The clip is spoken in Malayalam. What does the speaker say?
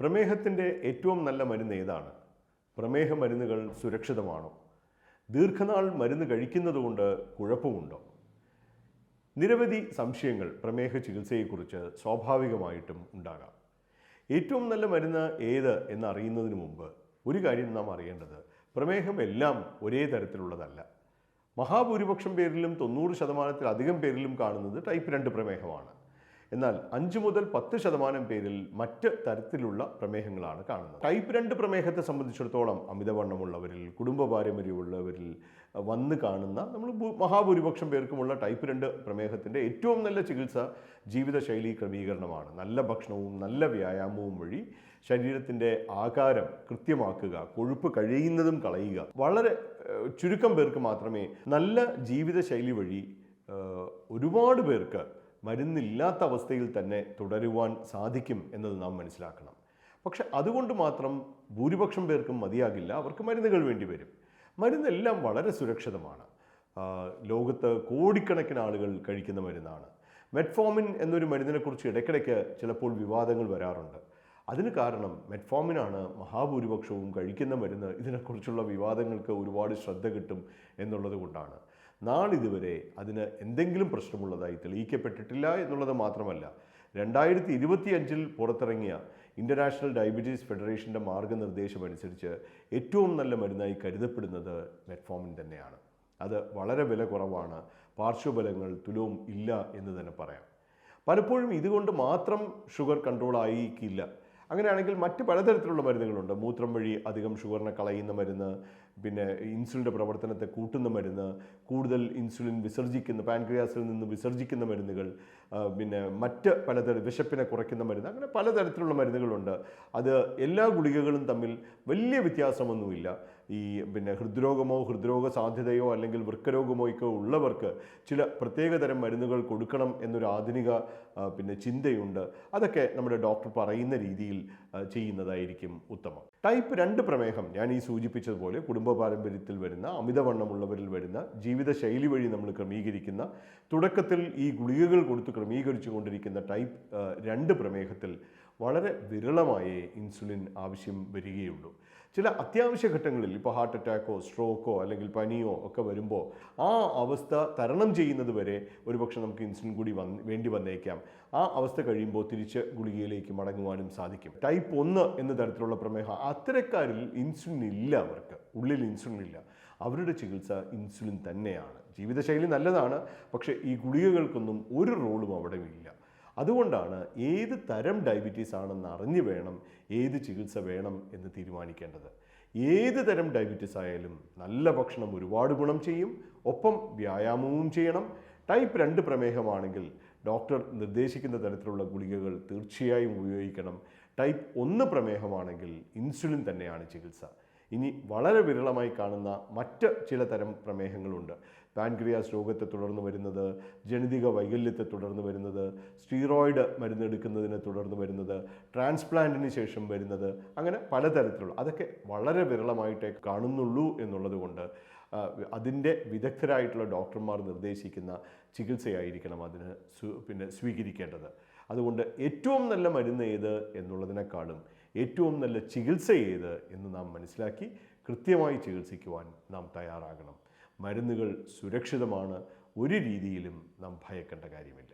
പ്രമേഹത്തിന്റെ ഏറ്റവും നല്ല മരുന്ന് ഏതാണ്? പ്രമേഹ മരുന്നുകൾ സുരക്ഷിതമാണോ? ദീർഘനാൾ മരുന്ന് കഴിക്കുന്നതുകൊണ്ട് കുഴപ്പമുണ്ടോ? നിരവധി സംശയങ്ങൾ പ്രമേഹ ചികിത്സയെക്കുറിച്ച് സ്വാഭാവികമായിട്ടും ഉണ്ടാകാം. ഏറ്റവും നല്ല മരുന്ന് ഏത് എന്നറിയുന്നതിന് മുമ്പ് ഒരു കാര്യം നാം അറിയേണ്ടത് പ്രമേഹം എല്ലാം ഒരേ തരത്തിലുള്ളതല്ല. മഹാഭൂരിപക്ഷം പേരിലും തൊണ്ണൂറ് ശതമാനത്തിലധികം പേരിലും കാണുന്നത് ടൈപ്പ് രണ്ട് പ്രമേഹമാണ്. എന്നാൽ അഞ്ച് മുതൽ പത്ത് ശതമാനം പേരിൽ മറ്റ് തരത്തിലുള്ള പ്രമേഹങ്ങളാണ് കാണുന്നത്. ടൈപ്പ് രണ്ട് പ്രമേഹത്തെ സംബന്ധിച്ചിടത്തോളം അമിതവണ്ണമുള്ളവരിൽ കുടുംബ പാരമ്പര്യമുള്ളവരിൽ വന്ന് കാണുന്ന നമ്മൾ മഹാഭൂരിപക്ഷം പേർക്കുമുള്ള ടൈപ്പ് രണ്ട് പ്രമേഹത്തിന്റെ ഏറ്റവും നല്ല ചികിത്സ ജീവിതശൈലി ക്രമീകരണമാണ്. നല്ല ഭക്ഷണവും നല്ല വ്യായാമവും വഴി ശരീരത്തിന്റെ ആകാരം കൃത്യമാക്കുക കൊഴുപ്പ് കഴിയുന്നതും കളയുക. വളരെ ചുരുക്കം പേർക്ക് മാത്രമേ നല്ല ജീവിതശൈലി വഴി ഒരുപാട് പേർക്ക് മരുന്നില്ലാത്ത അവസ്ഥയിൽ തന്നെ തുടരുവാൻ സാധിക്കും എന്നത് നാം മനസ്സിലാക്കണം. പക്ഷെ അതുകൊണ്ട് മാത്രം ഭൂരിപക്ഷം പേർക്കും മതിയാകില്ല. അവർക്ക് മരുന്നുകൾ വേണ്ടി വരും. മരുന്നെല്ലാം വളരെ സുരക്ഷിതമാണ്. ലോകത്ത് കോടിക്കണക്കിന് ആളുകൾ കഴിക്കുന്ന മരുന്നാണ്. മെറ്റ്ഫോമിൻ എന്നൊരു മരുന്നിനെക്കുറിച്ച് ഇടയ്ക്കിടയ്ക്ക് ചിലപ്പോൾ വിവാദങ്ങൾ വരാറുണ്ട്. അതിന് കാരണം മെറ്റ്ഫോമിനാണ് മഹാഭൂരിപക്ഷവും കഴിക്കുന്ന മരുന്ന്. ഇതിനെക്കുറിച്ചുള്ള വിവാദങ്ങൾക്ക് ഒരുപാട് ശ്രദ്ധ കിട്ടും എന്നുള്ളത് കൊണ്ടാണ്. നാളിതുവരെ അതിന് എന്തെങ്കിലും പ്രശ്നമുള്ളതായി തെളിയിക്കപ്പെട്ടിട്ടില്ല എന്നുള്ളത് മാത്രമല്ല രണ്ടായിരത്തി ഇരുപത്തി അഞ്ചിൽ പുറത്തിറങ്ങിയ ഇന്റർനാഷണൽ ഡയബറ്റീസ് ഫെഡറേഷന്റെ മാർഗനിർദ്ദേശം അനുസരിച്ച് ഏറ്റവും നല്ല മരുന്നായി കരുതപ്പെടുന്നത് മെറ്റ്ഫോമിൻ തന്നെയാണ്. അത് വളരെ വില കുറവാണ്. പാർശ്വഫലങ്ങൾ തുലവും ഇല്ല എന്ന് തന്നെ പറയാം. പലപ്പോഴും ഇതുകൊണ്ട് മാത്രം ഷുഗർ കൺട്രോൾ ആയിരിക്കില്ല അങ്ങനെയാണെങ്കിൽ മറ്റ് പലതരത്തിലുള്ള മരുന്നുകളുണ്ട്. മൂത്രം വഴി അധികം ഷുഗറിനെ കളയുന്ന മരുന്ന് പിന്നെ ഇൻസുലിന്റെ പ്രവർത്തനത്തെ കൂട്ടുന്ന മരുന്ന് കൂടുതൽ ഇൻസുലിൻ വിസർജിക്കുന്ന പാൻക്രിയാസിൽ നിന്ന് വിസർജിക്കുന്ന മരുന്നുകൾ പിന്നെ മറ്റ് പലതരം വിശപ്പിനെ കുറയ്ക്കുന്ന മരുന്ന് അങ്ങനെ പലതരത്തിലുള്ള മരുന്നുകളുണ്ട്. അത് എല്ലാ ഗുളികകളും തമ്മിൽ വലിയ വ്യത്യാസമൊന്നുമില്ല. ഈ പിന്നെ ഹൃദ്രോഗമോ ഹൃദ്രോഗ സാധ്യതയോ അല്ലെങ്കിൽ വൃക്കരോഗമോ ഒക്കെ ഉള്ളവർക്ക് ചില പ്രത്യേകതരം മരുന്നുകൾ കൊടുക്കണം എന്നൊരു ആധുനിക പിന്നെ ചിന്തയുണ്ട്. അതൊക്കെ നമ്മുടെ ഡോക്ടർ പറയുന്ന രീതിയിൽ ചെയ്യുന്നതായിരിക്കും ഉത്തമം. ടൈപ്പ് രണ്ട് പ്രമേഹം ഞാൻ ഈ സൂചിപ്പിച്ചതുപോലെ കുടുംബ പാരമ്പര്യത്തിൽ വരുന്ന അമിതവണ്ണമുള്ളവരിൽ വരുന്ന ജീവിതശൈലി വഴി നമ്മൾ ക്രമീകരിക്കുന്ന തുടക്കത്തിൽ ഈ ഗുളികകൾ കൊടുത്ത് ക്രമീകരിച്ചു കൊണ്ടിരിക്കുന്ന ടൈപ്പ് രണ്ട് പ്രമേഹത്തിൽ വളരെ വിരളമായേ ഇൻസുലിൻ ആവശ്യം വരികയുള്ളൂ. ചില അത്യാവശ്യ ഘട്ടങ്ങളിൽ ഇപ്പോൾ ഹാർട്ട് അറ്റാക്കോ സ്ട്രോക്കോ അല്ലെങ്കിൽ പനിയോ ഒക്കെ വരുമ്പോൾ ആ അവസ്ഥ തരണം ചെയ്യുന്നത് വരെ ഒരുപക്ഷെ നമുക്ക് ഇൻസുലിൻ കൂടി വന്ന് വേണ്ടി വന്നേക്കാം. ആ അവസ്ഥ കഴിയുമ്പോൾ തിരിച്ച് ഗുളികയിലേക്ക് മടങ്ങുവാനും സാധിക്കും. ടൈപ്പ് ഒന്ന് എന്ന തരത്തിലുള്ള പ്രമേഹം അത്തരക്കാരിൽ ഇൻസുലിൻ ഇല്ല അവർക്ക്. ഉള്ളിൽ ഇൻസുലിൻ ഇല്ല. അവരുടെ ചികിത്സ ഇൻസുലിൻ തന്നെയാണ്. ജീവിതശൈലി നല്ലതാണ് പക്ഷേ ഈ ഗുളികകൾക്കൊന്നും ഒരു റോളും അവിടെ ഇല്ല. അതുകൊണ്ടാണ് ഏത് തരം ഡയബറ്റീസ് ആണെന്ന് അറിഞ്ഞു വേണം ഏത് ചികിത്സ വേണം എന്ന് തീരുമാനിക്കേണ്ടത്. ഏത് തരം ഡയബറ്റീസ് ആയാലും നല്ല ഭക്ഷണം ഒരുപാട് ഗുണം ചെയ്യും. ഒപ്പം വ്യായാമവും ചെയ്യണം. ടൈപ്പ് രണ്ട് പ്രമേഹമാണെങ്കിൽ ഡോക്ടർ നിർദ്ദേശിക്കുന്ന തരത്തിലുള്ള ഗുളികകൾ തീർച്ചയായും ഉപയോഗിക്കണം. ടൈപ്പ് ഒന്ന് പ്രമേഹമാണെങ്കിൽ ഇൻസുലിൻ തന്നെയാണ് ചികിത്സ. ഇനി വളരെ വിരളമായി കാണുന്ന മറ്റ് ചില തരം പ്രമേഹങ്ങളുണ്ട്. പാൻക്രിയാസ് രോഗത്തെ തുടർന്ന് വരുന്നത് ജനിതക വൈകല്യത്തെ തുടർന്ന് വരുന്നത് സ്റ്റീറോയിഡ് മരുന്നെടുക്കുന്നതിനെ തുടർന്ന് വരുന്നത് ട്രാൻസ്പ്ലാന്റിന് ശേഷം വരുന്നത് അങ്ങനെ പലതരത്തിലുള്ള അതൊക്കെ വളരെ വിരളമായിട്ടേ കാണുന്നുള്ളൂ എന്നുള്ളതുകൊണ്ട് അതിന്റെ വിദഗ്ധരായിട്ടുള്ള ഡോക്ടർമാർ നിർദ്ദേശിക്കുന്ന ചികിത്സയായിരിക്കണം അതിന് പിന്നെ സ്വീകരിക്കേണ്ടത്. അതുകൊണ്ട് ഏറ്റവും നല്ല മരുന്ന് ഏത് എന്നുള്ളതിനേക്കാളും ഏറ്റവും നല്ല ചികിത്സ ഏത് എന്ന് നാം മനസ്സിലാക്കി കൃത്യമായി ചികിത്സിക്കുവാൻ നാം തയ്യാറാകണം. മരുന്നുകൾ സുരക്ഷിതമാണ്. ഒരു രീതിയിലും നാം ഭയക്കേണ്ട കാര്യമില്ല.